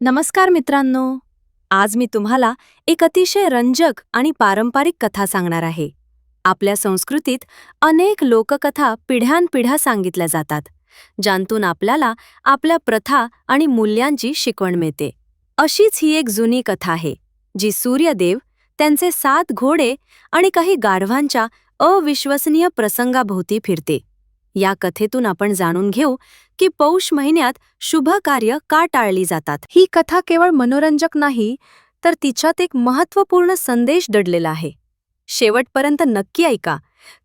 नमस्कार मित्रांनो. आज मी तुम्हाला एक अतिशय रंजक आणि पारंपरिक कथा सांगणार आहे. आपल्या संस्कृतीत अनेक लोककथा पिढ्यानपिढ्या सांगितल्या जातात ज्यांतून आपल्याला आपल्या प्रथा आणि मूल्यांची शिकवण मिळते. अशीच ही एक जुनी कथा आहे जी सूर्यदेव त्यांचे सात घोडे आणि काही गाढवांच्या अविश्वसनीय प्रसंगाभोवती फिरते. या कथेतून आपण जाणून घेऊ की पौष महिन्यात शुभ कार्य का टाळली जातात. ही कथा केवळ मनोरंजक नाही तर तिच्यात एक महत्त्वपूर्ण संदेश दडलेला आहे. शेवटपर्यंत नक्की ऐका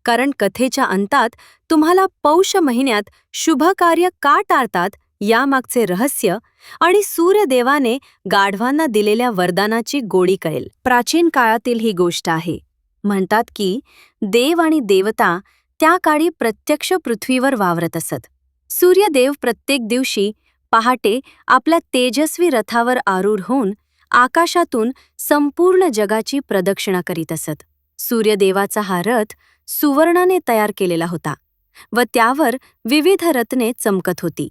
कारण कथेच्या अंतात तुम्हाला पौष महिन्यात शुभ कार्य का टाळतात यामागचे रहस्य आणि सूर्यदेवाने गाढवांना दिलेल्या वरदानाची गोडी कळेल. प्राचीन काळातील ही गोष्ट आहे. म्हणतात की देव आणि देवता त्या काळी प्रत्यक्ष पृथ्वीवर वावरत असत. सूर्यदेव प्रत्येक दिवशी पहाटे आपल्या तेजस्वी रथावर आरूढ होऊन आकाशातून संपूर्ण जगाची प्रदक्षिणा करीत असत. सूर्यदेवाचा हा रथ सुवर्णाने तयार केलेला होता व त्यावर विविध रत्ने चमकत होती.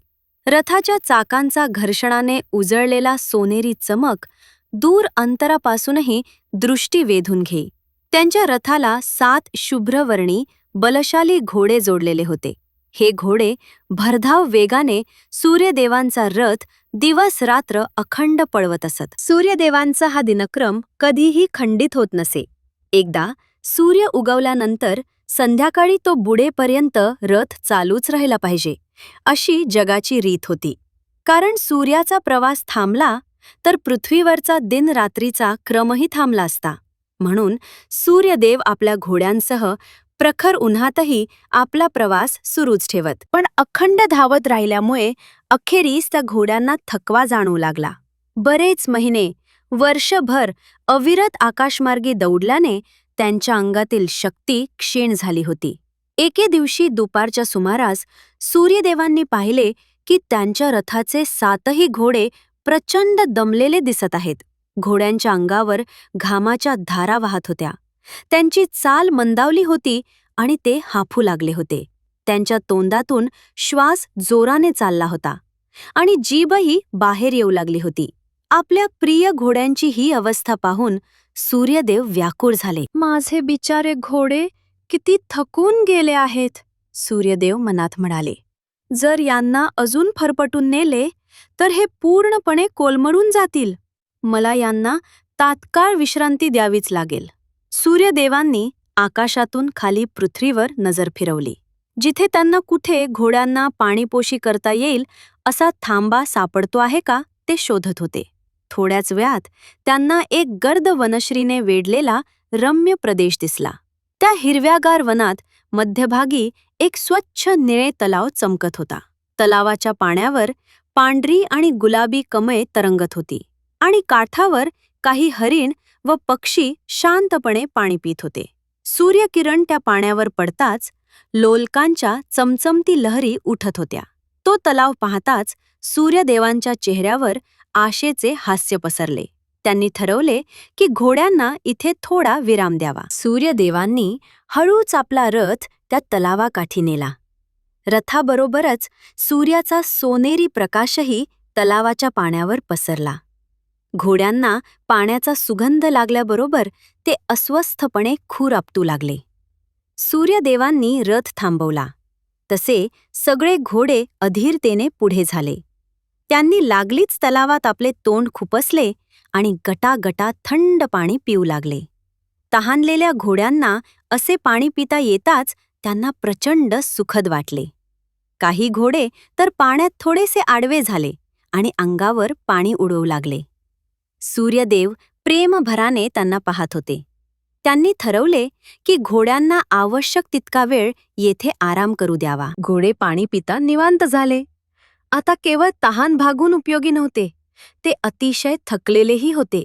रथाच्या चाकांचा घर्षणाने उजळलेला सोनेरी चमक दूर अंतरापासूनही दृष्टी वेधून घेई त्यांच्या रथाला सात शुभ्रवर्णी बलशाली घोडे जोडलेले होते. हे घोडे भरधाव वेगाने सूर्यदेवांचा रथ दिवस रात्र अखंड पळवत असत. सूर्यदेवांचा हा दिनक्रम कधीही खंडित होत नसे. एकदा सूर्य उगवल्यानंतर संध्याकाळी तो बुडेपर्यंत रथ चालूच राहिला पाहिजे अशी जगाची रीत होती. कारण सूर्याचा प्रवास थांबला तर पृथ्वीवरचा दिन रात्रीचा क्रमही थांबला असता. म्हणून सूर्यदेव आपल्या घोड्यांसह प्रखर उन्हातही आपला प्रवास सुरूच ठेवत. पण अखंड धावत राहिल्यामुळे अखेरीस त्या घोड्यांना थकवा जाणू लागला. बरेच महिने वर्षभर अविरत आकाशमार्गी दौडल्याने त्यांच्या अंगातील शक्ती क्षीण झाली होती. एके दिवशी दुपारच्या सुमारास सूर्यदेवांनी पाहिले की त्यांच्या रथाचे सातही घोडे प्रचंड दमलेले दिसत आहेत. घोड्यांच्या अंगावर घामाच्या धारा वाहत होत्या. त्यांची चाल मंदावली होती आणि ते हाफू लागले होते. त्यांच्या तोंडातून श्वास जोराने चालला होता आणि जीभही बाहेर येऊ लागली होती. आपल्या प्रिय घोड्यांची ही अवस्था पाहून सूर्यदेव व्याकुळ झाले. माझे बिचारे घोडे किती थकून गेले आहेत सूर्यदेव मनात म्हणाले. जर यांना अजून फरफटून नेले तर हे पूर्णपणे कोलमडून जातील. मला यांना तात्काळ विश्रांती द्यावीच लागेल. सूर्यदेवांनी आकाशातून खाली पृथ्वीवर नजर फिरवली. जिथे त्यांना कुठे घोड्यांना पाणीपोशी करता येईल असा थांबा सापडतो आहे का ते शोधत होते. थोड्याच वेळात त्यांना एक गर्द वनश्रीने वेढलेला रम्य प्रदेश दिसला. त्या हिरव्यागार वनात मध्यभागी एक स्वच्छ निळे तलाव चमकत होता. तलावाच्या पाण्यावर पांढरी आणि गुलाबी कमळे तरंगत होती आणि काठावर काही हरिण व पक्षी शांतपणे पाणी पित होते. सूर्यकिरण त्या पाण्यावर पडताच लोलकांच्या चमचमती लहरी उठत होत्या. तो तलाव पाहताच सूर्यदेवांच्या चेहऱ्यावर आशेचे हास्य पसरले. त्यांनी ठरवले की घोड्यांना इथे थोडा विराम द्यावा. सूर्यदेवांनी हळूच आपला रथ त्या तलावाकाठी नेला. रथाबरोबरच सूर्याचा सोनेरी प्रकाशही तलावाच्या पाण्यावर पसरला. घोड्यांना पाण्याचा सुगंध लागल्याबरोबर ते अस्वस्थपणे खूर आपटू लागले. सूर्यदेवांनी रथ थांबवला. तसे सगळे घोडे अधीरतेने पुढे झाले. त्यांनी लागलीच तलावात आपले तोंड खुपसले आणि गटागटा थंड पाणी पिऊ लागले. तहानलेल्या घोड्यांना असे पाणी पिता येताच त्यांना प्रचंड सुखद वाटले. काही घोडे तर पाण्यात थोडेसे आडवे झाले आणि अंगावर पाणी उडवू लागले. सूर्यदेव प्रेमभराने त्यांना पाहत होते. त्यांनी ठरवले की घोड्यांना आवश्यक तितका वेळ येथे आराम करू द्यावा. घोडे पाणी पिता निवांत झाले. आता केवळ तहान भागून उपयोगी नव्हते. ते अतिशय थकलेलेही होते.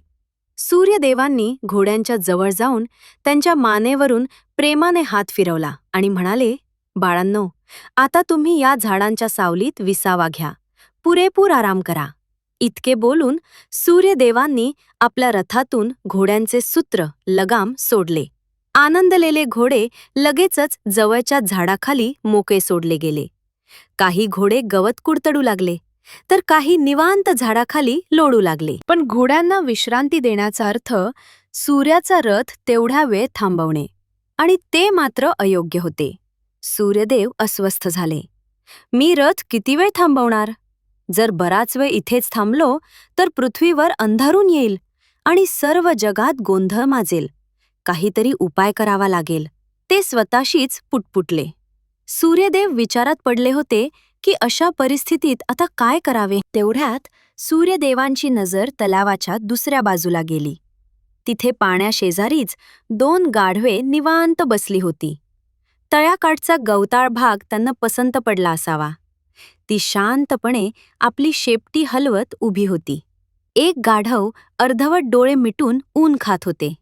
सूर्यदेवांनी घोड्यांच्या जवळ जाऊन त्यांच्या मानेवरून प्रेमाने हात फिरवला आणि म्हणाले बाळांनो आता तुम्ही या झाडांच्या सावलीत विसावा घ्या. पुरेपूर आराम करा. इतके बोलून सूर्यदेवांनी आपल्या रथातून घोड्यांचे सूत्र लगाम सोडले. आनंदलेले घोडे लगेचच जवळच्या झाडाखाली मोके सोडले गेले. काही घोडे गवत कुडतडू लागले तर काही निवांत झाडाखाली लोळू लागले. पण घोड्यांना विश्रांती देण्याचा अर्थ सूर्याचा रथ तेवढ्या वेळ थांबवणे आणि ते मात्र अयोग्य होते. सूर्यदेव अस्वस्थ झाले. मी रथ किती वेळ थांबवणार? जर बराच वेळ इथेच थांबलो तर पृथ्वीवर अंधारून येईल आणि सर्व जगात गोंधळ माजेल. काहीतरी उपाय करावा लागेल. ते स्वतःशीच पुटपुटले. सूर्यदेव विचारात पडले होते की अशा परिस्थितीत आता काय करावे? तेवढ्यात सूर्यदेवांची नजर तलावाच्या दुसऱ्या बाजूला गेली. तिथे पाण्याशेजारीच दोन गाढवे निवांत बसली होती. तळ्याकाठचा गवताळ भाग त्यांना पसंत पडला असावा. ती शांतपणे आपली शेपटी हलवत उभी होती. एक गाढव अर्धवट डोळे मिटून ऊन खात होते.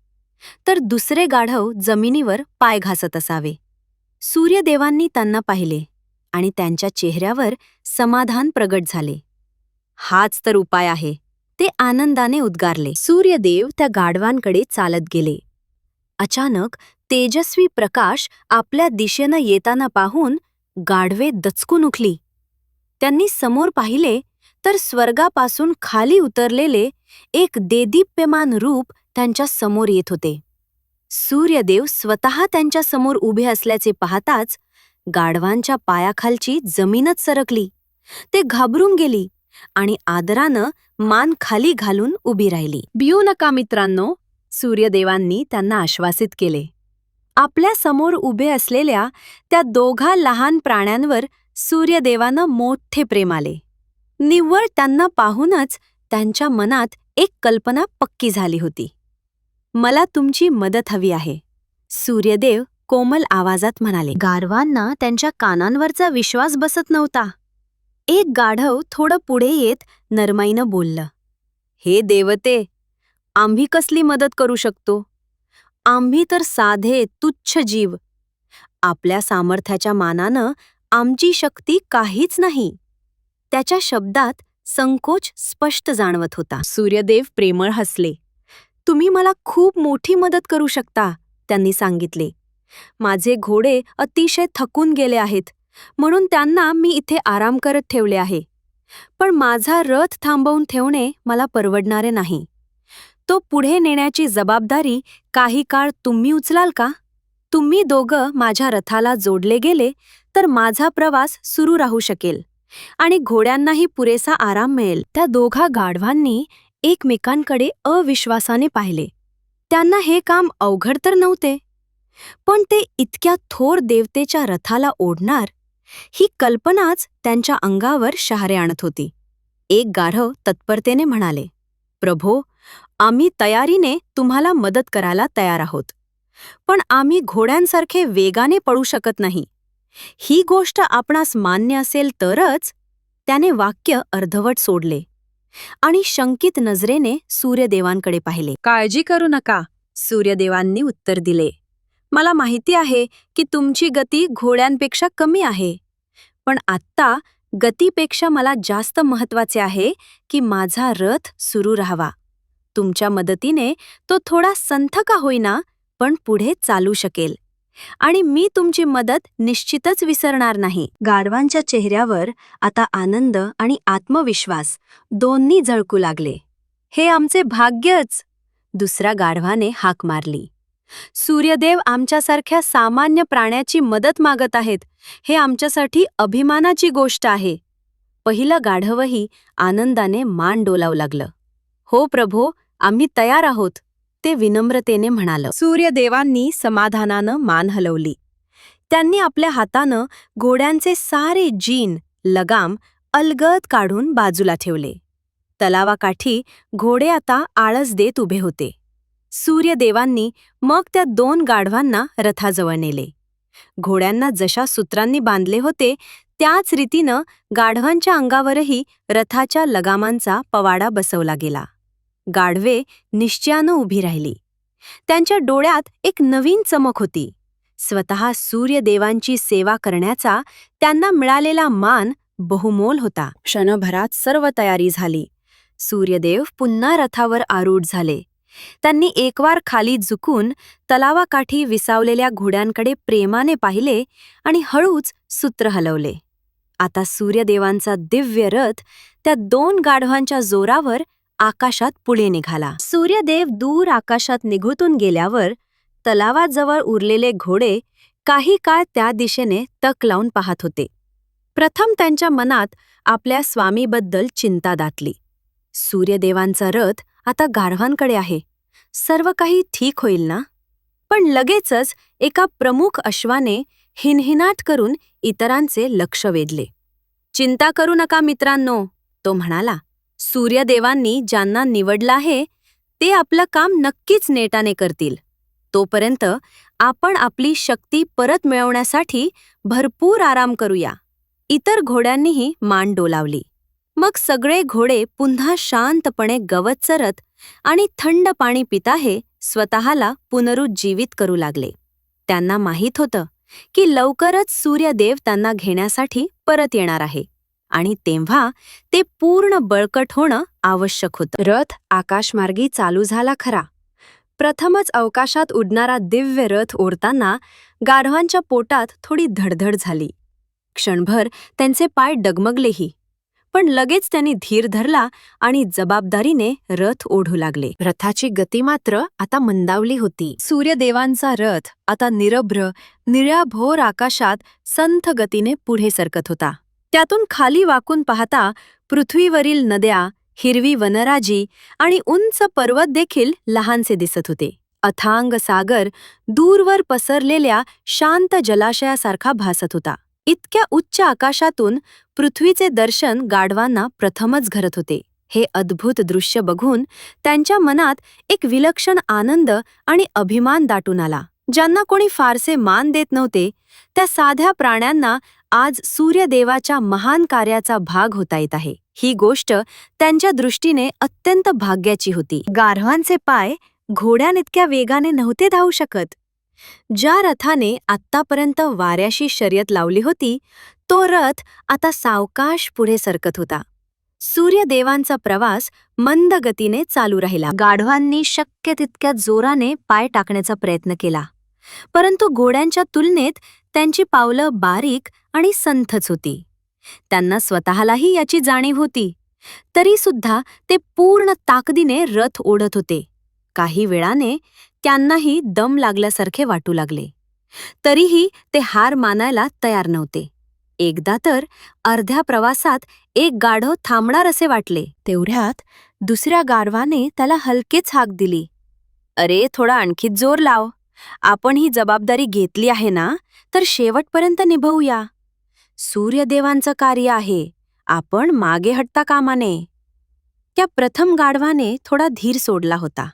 तर दुसरे गाढव जमिनीवर पाय घासत असावे. सूर्यदेवांनी त्यांना पाहिले आणि त्यांच्या चेहऱ्यावर समाधान प्रगट झाले. हाच तर उपाय आहे ते आनंदाने उद्गारले. सूर्यदेव त्या गाढवांकडे चालत गेले. अचानक तेजस्वी प्रकाश आपल्या दिशेनं येताना पाहून गाढवे दचकून उठली. त्यांनी समोर पाहिले तर स्वर्गापासून खाली उतरलेले एक देदीप्यमान रूप त्यांच्यासमोर येत होते. सूर्यदेव स्वतः त्यांच्यासमोर उभे असल्याचे पाहताच गाढवांच्या पायाखालची जमीनच सरकली. ते घाबरून गेली आणि आदरानं मान खाली घालून उभी राहिली. बिऊ नका मित्रांनो सूर्यदेवांनी त्यांना आश्वासित केले. आपल्यासमोर उभे असलेल्या त्या दोघा लहान प्राण्यांवर सूर्यदेवानं मोठे प्रेम आले. निव्वळ त्यांना पाहूनच त्यांच्या मनात एक कल्पना पक्की झाली होती. मला तुमची मदत हवी आहे सूर्यदेव कोमल आवाजात म्हणाले. गारवांना त्यांच्या कानांवरचा विश्वास बसत नव्हता. एक गाढव थोडं पुढे येत नरमाईनं बोललं. हे देवते आम्ही कसली मदत करू शकतो? आम्ही तर साधे तुच्छ जीव. आपल्या सामर्थ्याच्या मानानं आमची शक्ती काहीच नाही. त्याच्या शब्दात संकोच स्पष्ट जाणवत होता. सूर्यदेव प्रेमळ हसले. तुम्ही मला खूप मोठी मदत करू शकता त्यांनी सांगितले. माझे घोडे अतिशय थकून गेले आहेत म्हणून त्यांना मी इथे आराम करत ठेवले आहे. पण माझा रथ थांबवून ठेवणे मला परवडणारे नाही. तो पुढे नेण्याची जबाबदारी काही काळ तुम्ही उचलाल का? तुम्ही दोघं माझ्या रथाला जोडले गेले तर माझा प्रवास सुरू राहू शकेल आणि घोड्यांनाही पुरेसा आराम मिळेल. त्या दोघा गाढवांनी एकमेकांकडे अविश्वासाने पाहिले. त्यांना हे काम अवघड तर नव्हते पण ते इतक्या थोर देवतेच्या रथाला ओढणार ही कल्पनाच त्यांच्या अंगावर शहारे आणत होती. एक गाढव तत्परतेने म्हणाले प्रभो आम्ही तयारीने तुम्हाला मदत करायला तयार आहोत पण आम्ही घोड्यांसारखे वेगाने पळू शकत नाही. ही गोष्ट आपणास मान्य असेल तरच त्याने वाक्य अर्धवट सोडले आणि शंकित नजरेने सूर्यदेवांकडे पाहिले. काळजी करू नका सूर्यदेवांनी उत्तर दिले. मला माहिती आहे की तुमची गती घोड्यांपेक्षा कमी आहे पण आत्ता गतीपेक्षा मला जास्त महत्त्वाचे आहे की माझा रथ सुरू राहावा. तुमच्या मदतीने तो थोडा संथ का होईना पण पुढे चालू शकेल. आणि मी तुमची मदत निश्चितच विसरणार नाही. गाढवांच्या चेहऱ्यावर आता आनंद आणि आत्मविश्वास दोन्ही झळकू लागले. हे आमचे भाग्यच! दुसऱ्या गाढवाने हाक मारली. सूर्यदेव आमच्यासारख्या सामान्य प्राण्याची मदत मागत आहेत हे आमच्यासाठी अभिमानाची गोष्ट आहे. पहिलं गाढवही आनंदाने मान डोलावू लागलं. हो प्रभो आम्ही तयार आहोत. ते विनम्रतेने म्हणालं. सूर्यदेवांनी समाधानानं मान हलवली. त्यांनी आपल्या हातानं घोड्यांचे सारे जीन लगाम अलगद काढून बाजूला ठेवले. तलावाकाठी घोडे आता आळस देत उभे होते. सूर्यदेवांनी मग त्या दोन गाढवांना रथाजवळ नेले. घोड्यांना जशा सूत्रांनी बांधले होते त्याच रीतीनं गाढवांच्या अंगावरही रथाच्या लगामांचा पवाडा बसवला गेला. गाढवे निश्चयानं उभी राहिली. त्यांच्या डोळ्यात एक नवीन चमक होती. स्वतः सूर्यदेवांची सेवा करण्याचा त्यांना मिळालेला मान बहुमोल होता. क्षणभरात सर्व तयारी झाली. सूर्यदेव पुन्हा रथावर आरूढ झाले. त्यांनी एकवार खाली झुकून तलावाकाठी विसावलेल्या घोड्यांकडे प्रेमाने पाहिले आणि हळूच सूत्र हलवले. आता सूर्यदेवांचा दिव्य रथ त्या दोन गाढवांच्या जोरावर आकाशात पुढे निघाला. सूर्यदेव दूर आकाशात निघूतून गेल्यावर तलावाजवळ उरलेले घोडे काही काळ त्या दिशेने तक लावून पाहत होते. प्रथम त्यांच्या मनात आपल्या स्वामीबद्दल चिंता दाटली. सूर्यदेवांचा रथ आता गाढवांकडे आहे. सर्व काही ठीक होईल ना? पण लगेचच एका प्रमुख अश्वाने हिनहिनाट करून इतरांचे लक्ष वेधले. चिंता करू नका मित्रांनो तो म्हणाला. सूर्यदेवांनी ज्यांना निवडलं आहे ते आपलं काम नक्कीच नेटाने करतील. तोपर्यंत आपण आपली शक्ती परत मिळवण्यासाठी भरपूर आराम करूया. इतर घोड्यांनीही मान डोलावली. मग सगळे घोडे पुन्हा शांतपणे गवत चरत आणि थंड पाणी पिताहे स्वतःला पुनरुज्जीवित करू लागले. त्यांना माहीत होतं की लवकरच सूर्यदेव त्यांना घेण्यासाठी परत येणार आहे. आणि तेव्हा ते पूर्ण बळकट होणं आवश्यक होतं. रथ आकाशमार्गी चालू झाला खरा. प्रथमच अवकाशात उडणारा दिव्य रथ ओढताना गाढवांच्या पोटात थोडी धडधड झाली. क्षणभर त्यांचे पाय डगमगलेही. पण लगेच त्यांनी धीर धरला आणि जबाबदारीने रथ ओढू लागले. रथाची गती मात्र आता मंदावली होती. सूर्यदेवांचा रथ आता निरभ्र निळ्याभोर आकाशात संथ गतीने पुढे सरकत होता. त्यातून खाली वाकून पाहता पृथ्वीवरील नद्या हिरवी वनराजी आणि उंच पर्वत देखील लहानसे दिसत होते. अथांग सागर दूरवर पसरलेल्या शांत जलाशयासारखा भासत होता. इतक्या उच्च आकाशातून पृथ्वीचे दर्शन गाढवांना प्रथमच घरत होते. हे अद्भुत दृश्य बघून त्यांच्या मनात एक विलक्षण आनंद आणि अभिमान दाटून आला. ज्यांना कोणी फारसे मान देत नव्हते त्या साध्या प्राण्यांना आज सूर्यदेवाच्या महान कार्याचा भाग होता येत आहे. ही गोष्ट त्यांच्या दृष्टीने अत्यंत भाग्याची होती. गाढवांचे पाय घोड्यानितक्या वेगाने नव्हते धावू शकत. ज्या रथाने आत्तापर्यंत वाऱ्याशी शर्यत लावली होती तो रथ आता सावकाश पुढे सरकत होता. सूर्यदेवांचा प्रवास मंद गतीने चालू राहिला. गाढवांनी शक्य तितक्या जोराने पाय टाकण्याचा प्रयत्न केला. परंतु घोड्यांच्या तुलनेत त्यांची पावलं बारीक आणि संथच होती. त्यांना स्वतःलाही याची जाणीव होती. तरी सुद्धा ते पूर्ण ताकदीने रथ ओढत होते. काही वेळाने त्यांनाही दम लागल्यासारखे वाटू लागले. तरीही ते हार मानायला तयार नव्हते. एकदा तर अर्ध्या प्रवासात एक गाढव थांबणार असे वाटले. तेवढ्यात दुसऱ्या गाढवाने त्याला हलकेच हाक दिली. अरे थोडा आणखी जोर लाव. आपण ही जबाबदारी घेतली आहे ना तर शेवटपर्यंत निभवूया. सूर्यदेवांचं कार्य आहे आपण मागे हटता कामा नये त्या प्रथम गाढवाने थोडा धीर सोडला होता.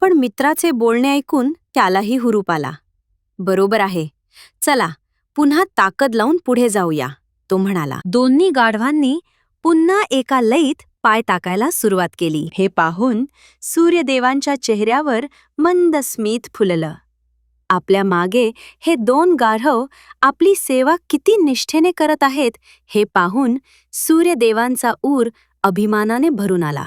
पण मित्राचे बोलणे ऐकून त्यालाही हुरूप आला. बरोबर आहे. चला पुन्हा ताकद लावून पुढे जाऊया तो म्हणाला. दोन्ही गाढवांनी पुन्हा एका लईत पाय टाकायला सुरुवात केली. हे पाहून सूर्यदेवांच्या चेहऱ्यावर मंद स्मित फुललं. आपल्या मागे हे दोन गाढव आपली सेवा किती निष्ठेने करत आहेत हे पाहून सूर्यदेवांचा ऊर अभिमानाने भरून आला.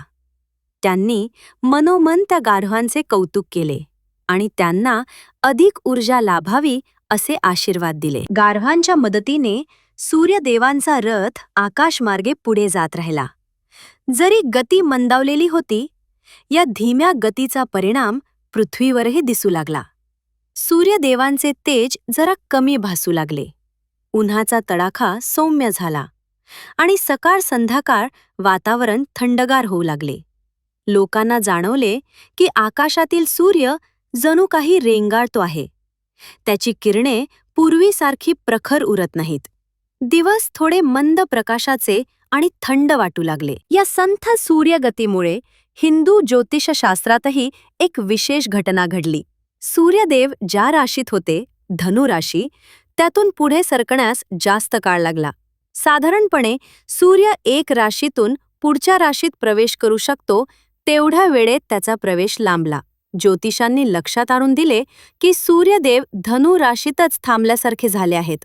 त्यांनी मनोमन त्या गाढवांचे कौतुक केले आणि त्यांना अधिक ऊर्जा लाभावी असे आशीर्वाद दिले. गाढवांच्या मदतीने सूर्यदेवांचा रथ आकाशमार्गे पुढे जात राहिला. जरी गती मंदावलेली होती या धीम्या गतीचा परिणाम पृथ्वीवरही दिसू लागला. सूर्यदेवांचे तेज जरा कमी भासू लागले. उन्हाचा तडाखा सौम्य झाला आणि सकाळ संध्याकाळ वातावरण थंडगार होऊ लागले. लोकांना जाणवले की आकाशातील सूर्य जणू काही रेंगाळतो आहे. त्याची किरणे पूर्वीसारखी प्रखर उरत नाहीत. दिवस थोडे मंद प्रकाशाचे आणि थंड वाटू लागले. या संथ सूर्यगतीमुळे हिंदू ज्योतिषशास्त्रातही एक विशेष घटना घडली. सूर्यदेव ज्या राशीत होते धनुराशी त्यातून पुढे सरकण्यास जास्त काळ लागला. साधारणपणे सूर्य एक राशीतून पुढच्या राशीत प्रवेश करू शकतो तेवढ्या वेळेत त्याचा प्रवेश लांबला. ज्योतिषांनी लक्षात आणून दिले की सूर्यदेव धनु राशीतच थांबल्यासारखे झाले आहेत.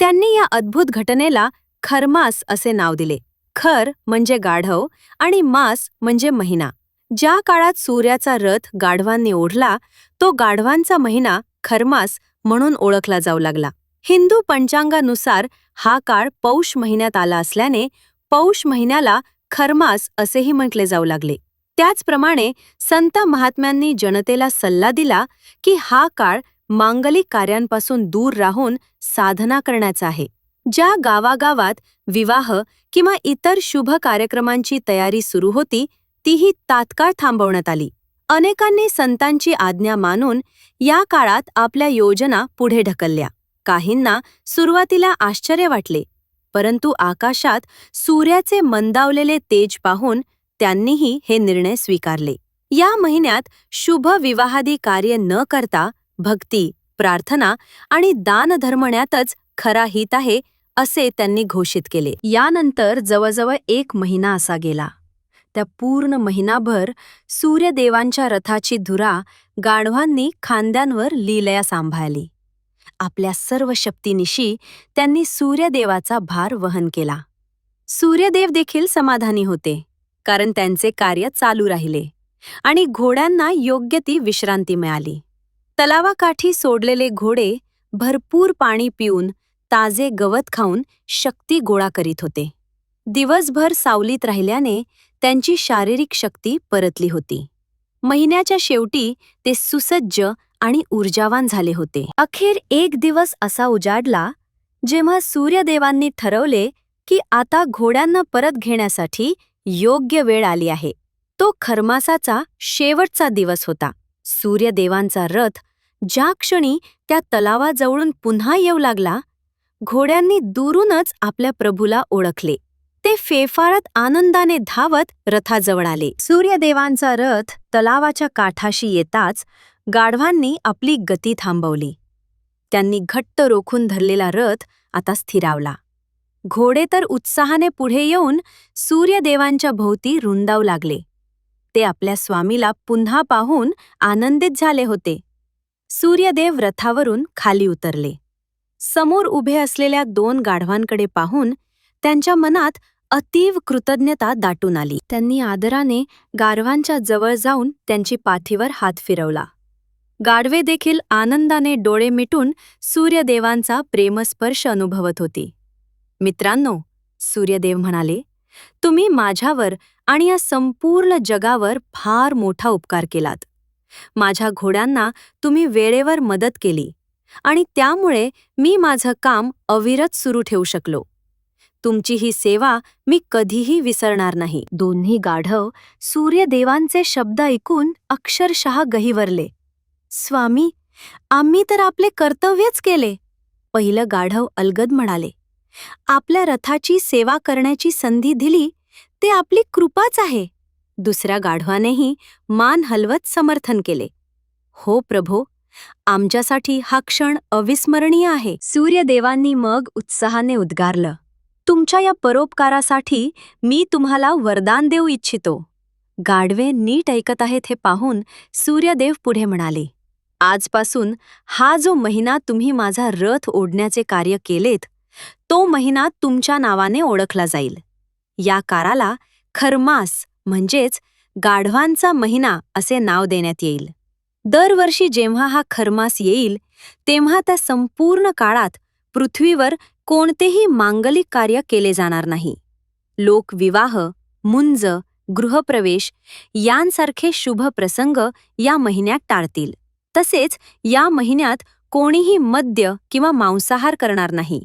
त्यांनी या अद्भुत घटनेला खरमास असे नाव दिले. खर म्हणजे गाढव आणि मास म्हणजे महिना. ज्या काळात सूर्याचा रथ गाढवांनी ओढला तो गाढवांचा महिना खरमास म्हणून ओळखला जाऊ लागला. हिंदू पंचांगानुसार हा काळ पौष महिन्यात आला असल्याने पौष महिन्याला खरमास असेही म्हटले जाऊ लागले. त्याचप्रमाणे संत महात्म्यांनी जनतेला सल्ला दिला की हा काळ मांगलिक कार्यांपासून दूर राहून साधना करण्याचा आहे. ज्या गावागावात विवाह किंवा इतर शुभ कार्यक्रमांची तयारी सुरू होती तीही तात्काळ थांबवण्यात आली. अनेकांनी संतांची आज्ञा मानून या काळात आपल्या योजना पुढे ढकलल्या. काहींना सुरुवातीला आश्चर्य वाटले परंतु आकाशात सूर्याचे मंदावलेले तेज पाहून त्यांनीही हे निर्णय स्वीकारले. या महिन्यात शुभ विवाहादी कार्य न करता भक्ती प्रार्थना आणि दानधर्मण्यातच खरा हित आहे असे त्यांनी घोषित केले. यानंतर जवळजवळ एक महिना असा गेला. त्या पूर्ण महिनाभर सूर्यदेवांच्या रथाची धुरा गाढवांनी खांद्यांवर लीलया सांभाळली. आपल्या सर्व शक्तीनिशी त्यांनी सूर्यदेवाचा भार वहन केला. सूर्यदेव देखील समाधानी होते कारण त्यांचे कार्य चालू राहिले आणि घोड्यांना योग्य ती विश्रांती मिळाली. तलावाकाठी सोडलेले घोडे भरपूर पाणी पिऊन ताजे गवत खाऊन शक्ती गोळा करीत होते. दिवसभर सावलीत राहिल्याने त्यांची शारीरिक शक्ती परतली होती. महिन्याच्या शेवटी ते सुसज्ज आणि ऊर्जावान झाले होते. अखेर एक दिवस असा उजाडला जेव्हा सूर्यदेवांनी ठरवले की आता घोड्यांना परत घेण्यासाठी योग्य वेळ आली आहे. तो खरमासाचा शेवटचा दिवस होता. सूर्यदेवांचा रथ ज्या क्षणी त्या तलावाजवळून पुन्हा येऊ लागला घोड्यांनी दुरूनच आपल्या प्रभूला ओळखले. ते फेफारत आनंदाने धावत रथाजवळ आले. सूर्यदेवांचा रथ तलावाच्या काठाशी येताच गाढवांनी आपली गती थांबवली. त्यांनी घट्ट रोखून धरलेला रथ आता स्थिरावला. घोडे तर उत्साहाने पुढे येऊन सूर्यदेवांच्या भोवती रुंदावू लागले. ते आपल्या स्वामीला पुन्हा पाहून आनंदित झाले होते. सूर्यदेव रथावरून खाली उतरले. समोर उभे असलेल्या दोन गाढवांकडे पाहून त्यांच्या मनात अतीव कृतज्ञता दाटून आली. त्यांनी आदराने गारवांच्या जवळ जाऊन त्यांची पाठीवर हात फिरवला. गाढवे देखील आनंदाने डोळे मिटून सूर्यदेवांचा प्रेमस्पर्श अनुभवत होती. मित्रांनो सूर्यदेव म्हणाले तुम्ही माझ्यावर आणि या संपूर्ण जगावर फार मोठा उपकार केलात. माझ्या घोड्यांना तुम्ही वेळेवर मदत केली आणि त्यामुळे मी माझं काम अविरत सुरू ठेवू शकलो. तुमची ही सेवा मी कधीही विसरणार नाही. दोन्ही गाढव सूर्यदेवांचे शब्द ऐकून अक्षरशः गहिवरले. स्वामी आम्ही तर आपले कर्तव्यच केले. पहिलं गाढव अलगद म्हणाले. आपल्या रथाची सेवा करण्याची संधी दिली ते आपली कृपाच आहे. दुसऱ्या गाढवानेही मान हलवत समर्थन केले. हो प्रभो आमच्यासाठी हा क्षण अविस्मरणीय आहे. सूर्यदेवांनी मग उत्साहाने उद्गारलं. तुमच्या या परोपकारासाठी मी तुम्हाला वरदान देऊ इच्छितो. गाढवे नीट ऐकत आहेत हे पाहून सूर्यदेव पुढे म्हणाले आजपासून हा जो महिना तुम्ही माझा रथ ओढण्याचे कार्य केलेत तो महिना तुमच्या नावाने ओळखला जाईल. या काराला खरमास म्हणजेच गाढवांचा महिना असे नाव देण्यात येईल. दरवर्षी जेव्हा हा खरमास येईल तेव्हा त्या संपूर्ण काळात पृथ्वीवर कोणतेही मांगलिक कार्य केले जाणार नाही. लोक विवाह मुंज गृहप्रवेश यांसारखे शुभ प्रसंग या महिन्यात टाळतील. तसेच या महिन्यात कोणीही मद्य किंवा मांसाहार करणार नाही.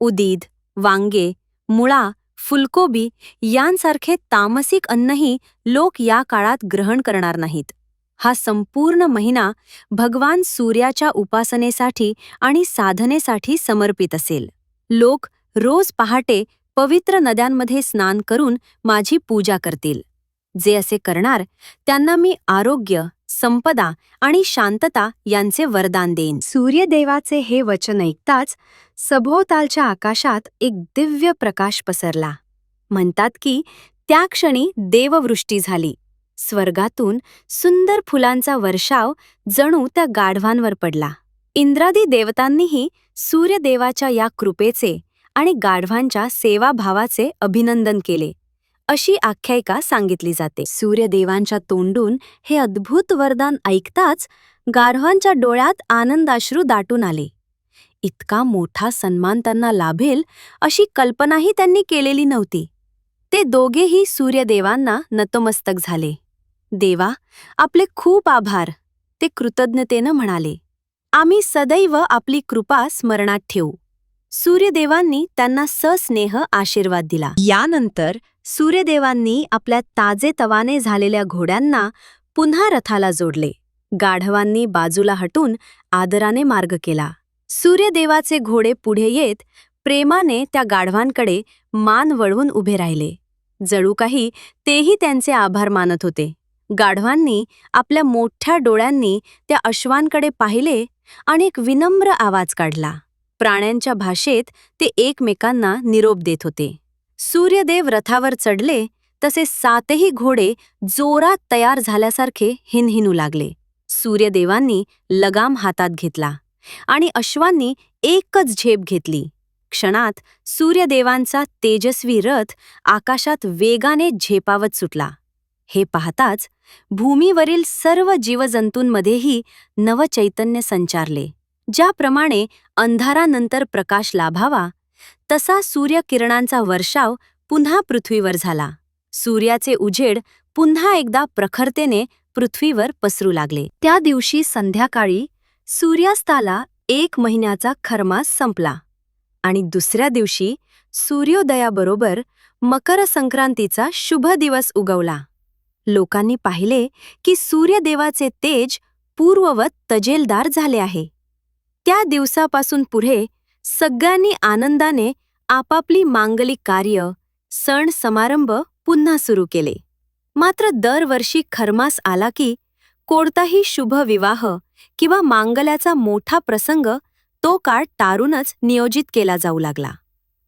उदीद वांगे मुळा फुलकोबी यांसारखे तामसिक अन्नही लोक या काळात ग्रहण करणार नाहीत. हा संपूर्ण महिना भगवान सूर्याच्या उपासनेसाठी आणि साधनेसाठी समर्पित असेल. लोक रोज पहाटे पवित्र नद्यांमध्ये स्नान करून माझी पूजा करतील. जे असे करणार त्यांना मी आरोग्य संपदा आणि शांतता यांचे वरदान देईन. सूर्यदेवाचे हे वचन ऐकताच सभोवतालच्या आकाशात एक दिव्य प्रकाश पसरला. म्हणतात की त्या क्षणी देववृष्टी झाली. स्वर्गातून सुंदर फुलांचा वर्षाव जणू त्या गाढवांवर पडला. इंद्रादी देवतांनीही सूर्यदेवाच्या या कृपेचे आणि गाढवांच्या सेवाभावाचे अभिनंदन केले. अशी आख्यायिका सांगितली जाते. सूर्यदेवांच्या तोंडून हे अद्भुत वरदान ऐकताच गाढवांच्या डोळ्यात आनंदाश्रू दाटून आले. इतका मोठा सन्मान त्यांना लाभेल अशी कल्पनाही त्यांनी केलेली नव्हती. ते दोघेही सूर्यदेवांना नतमस्तक झाले. देवा आपले खूप आभार ते कृतज्ञतेनं म्हणाले. आम्ही सदैव आपली कृपा स्मरणात ठेवू. सूर्यदेवांनी त्यांना सस्नेह आशीर्वाद दिला. यानंतर सूर्यदेवांनी आपल्या ताजे तवाने झालेल्या घोड्यांना पुन्हा रथाला जोडले. गाढवांनी बाजूला हटून आदराने मार्ग केला. सूर्यदेवाचे घोडे पुढे येत प्रेमाने त्या गाढवांकडे मान वळवून उभे राहिले. जणू काही तेही त्यांचे आभार मानत होते. गाढवांनी आपल्या मोठ्या डोळ्यांनी त्या अश्वांकडे पाहिले आणि एक विनम्र आवाज काढला. प्राण्यांच्या भाषेत ते एकमेकांना निरोप देत होते. सूर्यदेव रथावर चढले तसे सातही घोडे जोरात तयार झाल्यासारखे हिनहिनू लागले. सूर्यदेवांनी लगाम हातात घेतला आणि अश्वांनी एकच झेप घेतली. क्षणात सूर्यदेवांचा तेजस्वी रथ आकाशात वेगाने झेपावत सुटला. हे पाहताच भूमीवरील सर्व जीवजंतूंमध्येही नवचैतन्य संचारले. ज्याप्रमाणे अंधारानंतर प्रकाश लाभावा तसा सूर्यकिरणांचा वर्षाव पुन्हा पृथ्वीवर झाला. सूर्याचे उजेड पुन्हा एकदा प्रखरतेने पृथ्वीवर पसरू लागले. त्या दिवशी संध्याकाळी सूर्यास्ताला एक महिन्याचा खरमास संपला आणि दुसऱ्या दिवशी सूर्योदयाबरोबर मकर संक्रांतीचा शुभ दिवस उगवला. लोकांनी पाहिले की सूर्यदेवाचे तेज पूर्ववत तजेलदार झाले आहे. त्या दिवसापासून पुढे सगळ्यांनी आनंदाने आपापली मांगलिक कार्य सण समारंभ पुन्हा सुरू केले. मात्र दरवर्षी खरमास आला की कोणताही शुभ विवाह किंवा मांगल्याचा मोठा प्रसंग तो काळ टारूनच नियोजित केला जाऊ लागला.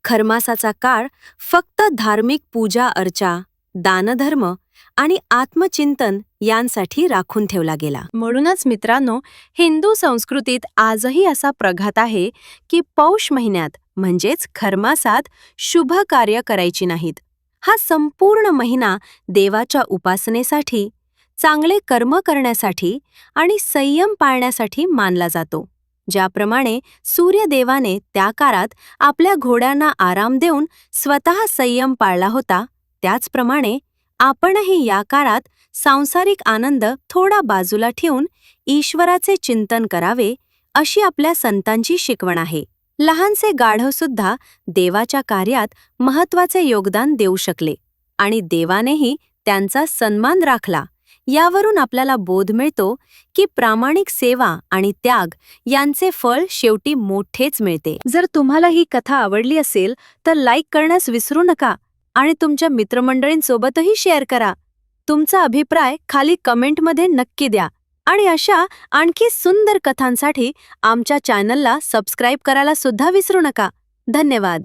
खरमासाचा काळ फक्त धार्मिक पूजा अर्चा दानधर्म आणि आत्मचिंतन यांसाठी राखून ठेवला गेला. म्हणूनच मित्रांनो हिंदू संस्कृतीत आजही असा प्रघात आहे की पौष महिन्यात म्हणजेच खर्मासात शुभ कार्य करायची नाहीत. हा संपूर्ण महिना देवाच्या उपासनेसाठी चांगले कर्म करण्यासाठी आणि संयम पाळण्यासाठी मानला जातो. ज्याप्रमाणे सूर्यदेवाने त्या काळात आपल्या घोड्यांना आराम देऊन स्वतः संयम पाळला होता त्याचप्रमाणे आपणही या काळात सांसारिक आनंद थोडा बाजूला ठेवून ईश्वराचे चिंतन करावे अशी आपल्या संतांची शिकवण आहे. लहानसे गाढव सुद्धा देवाच्या कार्यात महत्त्वाचे योगदान देऊ शकले आणि देवानेही त्यांचा सन्मान राखला. यावरून आपल्याला बोध मिळतो की प्रामाणिक सेवा आणि त्याग यांचे फळ शेवटी मोठेच मिळते. जर तुम्हाला ही कथा आवडली असेल तर लाईक करण्यास विसरू नका. आणि तुमच्या मित्रमंडळींसोबतही शेअर करा. तुमचा अभिप्राय खाली कमेंटमध्ये नक्की द्या. आणि अशा आणखी सुंदर कथांसाठी आमच्या चॅनलला सबस्क्राईब करायला सुद्धा विसरू नका. धन्यवाद.